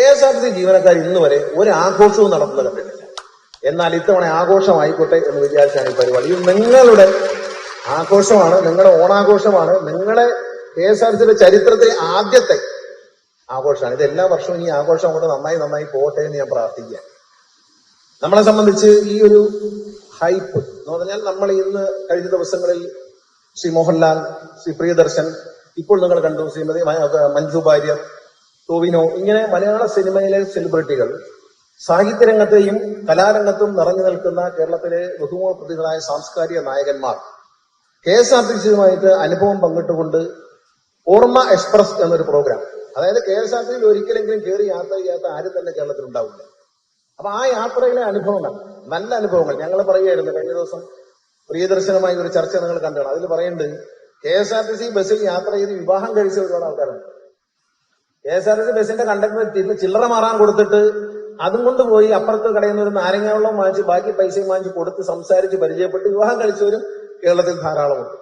K S R T C ജീവനക്കാർ ഇന്ന് വരെ ഒരു ആഘോഷവും നടത്തുന്നത് കണ്ടിട്ടില്ല. എന്നാൽ ഇത്തവണ ആഘോഷമായിക്കോട്ടെ എന്ന് വിചാരിച്ചാണ് ഈ പരിപാടി. നിങ്ങളുടെ ആഘോഷമാണ് നിങ്ങളുടെ ഓണാഘോഷമാണ് നിങ്ങളെ കെ എസ് ആർ സിയുടെ ചരിത്രത്തിലെ ആദ്യത്തെ ആഘോഷമാണ്. ഇത് എല്ലാ വർഷവും ഈ ആഘോഷം അങ്ങോട്ട് നന്നായി നന്നായി പോട്ടെ എന്ന് ഞാൻ പ്രാർത്ഥിക്കുക നമ്മളെ സംബന്ധിച്ച് ഈ ഒരു ഹൈപ്പ് എന്ന് പറഞ്ഞാൽ നമ്മൾ ഇന്ന് കഴിഞ്ഞ ദിവസങ്ങളിൽ ശ്രീ മോഹൻലാൽ ശ്രീ പ്രിയദർശൻ ഇപ്പോൾ നിങ്ങൾ കണ്ടു ശ്രീമതി മഞ്ജു വാര്യർ ടോവിനോ ഇങ്ങനെ മലയാള സിനിമയിലെ സെലിബ്രിറ്റികൾ സാഹിത്യരംഗത്തെയും കലാരംഗത്തും നിറഞ്ഞു നിൽക്കുന്ന കേരളത്തിലെ ബഹുമുഖ പ്രതികളായ സാംസ്കാരിക നായകന്മാർ. കെ എസ് ആർ ടി സിയുമായിട്ട് അനുഭവം പങ്കിട്ടുകൊണ്ട് ഓർമ്മ എക്സ്പ്രസ് എന്നൊരു പ്രോഗ്രാം അതായത് കെ എസ് ആർ ടിയിൽ ഒരിക്കലെങ്കിലും കയറി യാത്ര ചെയ്യാത്ത ആരും തന്നെ കേരളത്തിൽ ഉണ്ടാവില്ല. അപ്പൊ ആ യാത്രയിലെ അനുഭവങ്ങൾ നല്ല അനുഭവങ്ങൾ. ഞങ്ങൾ പറയുമായിരുന്നു കഴിഞ്ഞ ദിവസം പ്രിയദർശനമായി ഒരു ചർച്ച നിങ്ങൾ കണ്ടാണ് അതിൽ പറയുന്നുണ്ട് K S R T C ബസ്സിൽ യാത്ര ചെയ്ത് വിവാഹം കഴിച്ച ഒരുപാട് ആൾക്കാരുണ്ട്. K S R T C ബസ്സിന്റെ കണ്ടക്ടർ തിരിഞ്ഞ് ചില്ലറ മാറാൻ കൊടുത്തിട്ട് അതും കൊണ്ട് പോയി അപ്പുറത്ത് കടയിൽ നിന്ന് ഒരു നാരങ്ങാവെള്ളം വാങ്ങിച്ച് ബാക്കി പൈസയും വാങ്ങിച്ച് കൊടുത്ത് സംസാരിച്ച് പരിചയപ്പെട്ട് വിവാഹം കഴിച്ചവരും കേരളത്തിൽ ധാരാളമുണ്ട്.